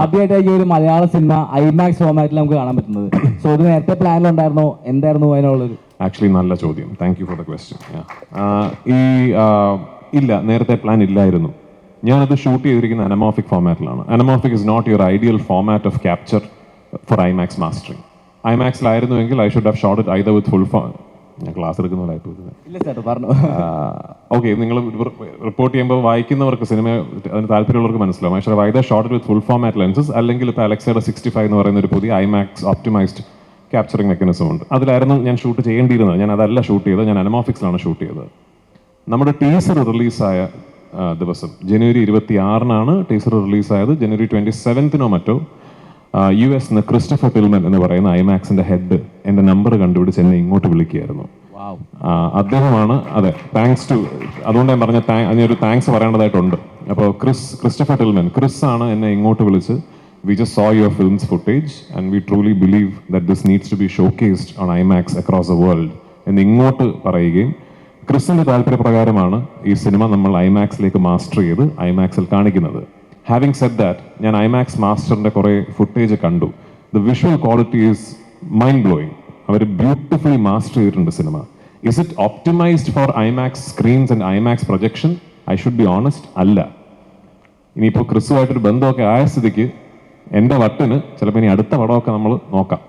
ആദ്യമായിട്ട് ഈ ഒരു മലയാള സിനിമ ഐമാക്സ് ഫോമാറ്റിൽ നമുക്ക് കാണാൻ പറ്റുന്നത്. സോ ഇത് നേരത്തെ പ്ലാനിലുണ്ടായിരുന്നോ എന്തായിരുന്നു അതിനുള്ളൊരു? ആക്ച്വലി നല്ല ചോദ്യം. Thank you for the question ഈ ഇല്ല നേരത്തെ പ്ലാൻ ഇല്ലായിരുന്നു. ഞാനത് ഷൂട്ട് ചെയ്തിരിക്കുന്ന anamorphic ഫോമാറ്റിലാണ് anamorphic is not your ideal format of capture for IMAX mastering ഐമാക്സിലായിരുന്നുവെങ്കിൽ I should have shot it either with full ഞാൻ ക്ലാസ് എടുക്കുന്ന പോലെ ഓക്കെ നിങ്ങൾ റിപ്പോർട്ട് ചെയ്യുമ്പോൾ വായിക്കുന്നവർക്ക് സിനിമ അതിന് താല്പര്യമുള്ളവർക്ക് മനസ്സിലാവും. പക്ഷേ either shot with full format lenses അല്ലെങ്കിൽ ഇപ്പോൾ അലക്സയുടെ സിക്സ്റ്റി ഫൈവ് എന്ന് പറയുന്ന ഒരു പുതിയ ഐമാക്സ് ഓപ്റ്റിമൈസ്ഡ് ക്യാപ്ചറിങ് മെക്കാനിസം ഉണ്ട്. അതിലായിരുന്നു ഞാൻ ഷൂട്ട് ചെയ്യേണ്ടിയിരുന്നത്. ഞാൻ അതല്ല ഷൂട്ട് ചെയ്തത്. ഞാൻ അനമോഫിക്സിലാണ് ഷൂട്ട് ചെയ്തത്. നമ്മുടെ ടീസർ റിലീസായ ദിവസം ജനുവരി ഇരുപത്തി ആറിനാണ് ടീസർ റിലീസായത് ജനുവരി ട്വന്റി സെവൻത്തിനോ മറ്റോ യു എസ് നിന്ന് ക്രിസ്റ്റഫർ ടിൽമൻ എന്ന് പറയുന്ന ഐമാക്സിന്റെ ഹെഡ് എന്റെ നമ്പർ കണ്ടുപിടിച്ച് എന്നെ ഇങ്ങോട്ട് വിളിക്കുകയായിരുന്നു. അദ്ദേഹമാണ് അതെ താങ്ക്സ് ടു അതുകൊണ്ട് ഞാൻ പറഞ്ഞ അതിനൊരു താങ്ക്സ് പറയേണ്ടതായിട്ടുണ്ട്. അപ്പോൾ ക്രിസ് ക്രിസ്റ്റഫർ ടിൽമൻ ക്രിസ് ആണ് എന്നെ ഇങ്ങോട്ട് വിളിച്ച് we just saw your films footage and we truly believe that this needs to be showcased on IMAX across the world എന്ന് ഇങ്ങോട്ട് പറയുകയും ക്രിസിന്റെ താല്പര്യപ്രകാരമാണ് ഈ സിനിമ നമ്മൾ ഐമാക്സിലേക്ക് മാസ്റ്റർ ചെയ്ത് ഐമാക്സിൽ കാണിക്കുന്നത്. ഹാവിങ് സെറ്റ് ദാറ്റ് ഞാൻ ഐമാക്സ് മാസ്റ്ററിന്റെ കുറെ ഫുട്ടേജ് കണ്ടു. The visual quality is mind blowing our beautifully master ചെയ്തിട്ടുണ്ട് cinema is it optimised for IMAX screens and IMAX projection I should be honest അല്ല. ഇനിയിപ്പോൾ ക്രിസ്തുവായിട്ടൊരു ബന്ധമൊക്കെ ആയ സ്ഥിതിക്ക് എന്റെ വട്ടിന് ചിലപ്പോൾ ഇനി അടുത്ത പടമൊക്കെ നമ്മൾ നോക്കാം.